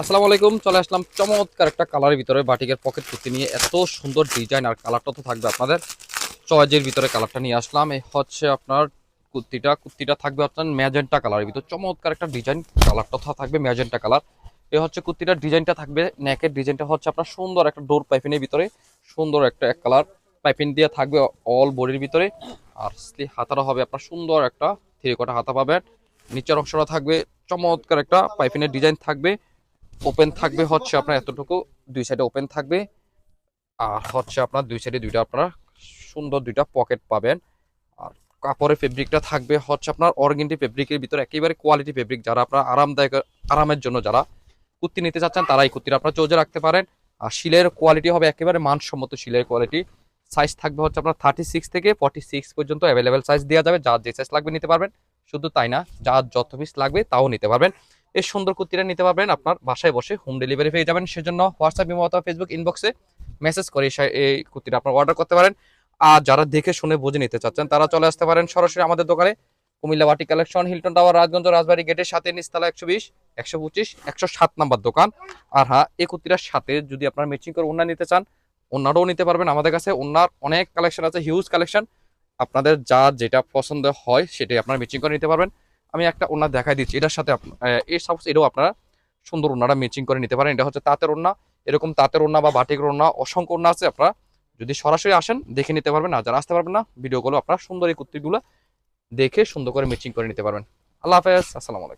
আসসালামু আলাইকুম, চলে আসলাম চমৎকার একটা কালারের ভিতরে বাটিকের পকেট কুর্তি নিয়ে। এত সুন্দর ডিজাইন আর কালারটা তো থাকবে আপনাদের। চয়েজের ভিতরে কালারটা নিয়ে আসলাম। এই হচ্ছে আপনার কুর্তিটা। কুর্তিটা থাকবে আপনার ম্যাজেন্টা কালারের ভিতরে। চমৎকার একটা ডিজাইন কালারটা থাকবে, ম্যাজেন্টা কালার। এ হচ্ছে কুর্তিটার ডিজাইনটা থাকবে। নেকের ডিজাইনটা হচ্ছে আপনার সুন্দর একটা ডোর পাইপিনের ভিতরে। সুন্দর একটা এক কালার পাইপিন দিয়ে থাকবে অল বডির ভিতরে। আর হাতাটা হবে আপনার সুন্দর একটা থ্রি কটা হাতা পাবেন। নিচের অংশটা থাকবে। চমৎকার একটা পাইপিনের ডিজাইন থাকবে। ওপেন থাকবে হচ্ছে আপনার এতটুকু, দুই সাইডে ওপেন থাকবে। আর হচ্ছে আপনার দুই সাইডে দুইটা আপনারা সুন্দর দুইটা পকেট পাবেন। আর কাপড়ের ফেব্রিকটা থাকবে হচ্ছে আপনার অর্গেন্টি ফেব্রিকের ভিতরে, একেবারে কোয়ালিটি ফেব্রিক যারা আপনার আরামদায়ক, আরামের জন্য যারা কুর্তি নিতে চাচ্ছেন, তারা এই কুর্তিটা আপনার চোজে রাখতে পারেন। আর শিলের কোয়ালিটি হবে একেবারে মানসম্মত শিলের কোয়ালিটি সাইজ থাকবে হচ্ছে আপনার থার্টি সিক্স থেকে ফর্টি সিক্স পর্যন্ত অ্যাভেলেবেল সাইজ দেওয়া যাবে। যার যে সাইজ লাগবে নিতে পারবেন। শুধু তাই না, যার যত পিস লাগবে তাও নিতে পারবেন। এই সুন্দর কুর্তিটা নিতে পারবেন। আপনার বাসায় বসে হোম ডেলিভারি পেয়ে যাবেন। সেজন্য হোয়াটসঅ্যাপ ইমো অথবা ফেসবুক ইনবক্সে মেসেজ করে এই কুর্তিটা আপনার অর্ডার করতে পারেন। আর যারা দেখে শুনে বুঝে নিতে চাচ্ছেন, তারা চলে আসতে পারেন সরাসরি আমাদের দোকানে। কুমিল্লা বাটি collection Hilton tower Rajganj, Rajbari গেটের সাথে নিচতলা একশো বিশ, একশো পঁচিশ, একশো সাত নাম্বার দোকান। আর হ্যাঁ এই কুর্তিটার সাথে যদি আপনার ম্যাচিং করে ওনার নিতে চান ওনারও নিতে পারবেন আমাদের কাছে। ওনার অনেক কালেকশন আছে হিউজ কালেকশন আপনাদের যা যেটা পছন্দ হয়, সেটাই আপনারা ম্যাচিং করে নিতে পারবেন। আমি একটা ওনার দেখাই দিচ্ছি, এটার সাথে এর সাপোজ এটাও আপনারা সুন্দর ওনারা ম্যাচিং করে নিতে পারেন। এটা হচ্ছে তাঁতের ওনা এরকম তাঁতের ওনা বা বাটিকের ওনা অসংখ্য ওনা আছে আপনারা যদি সরাসরি আসেন, দেখে নিতে পারবেন, আর যারা আসতে পারবেন না ভিডিওগুলো আপনারা সুন্দর এই কুর্তিগুলো দেখে সুন্দর করে ম্যাচিং করে নিতে পারবেন। আল্লাহ হাফেজ, আসসালামু আলাইকুম।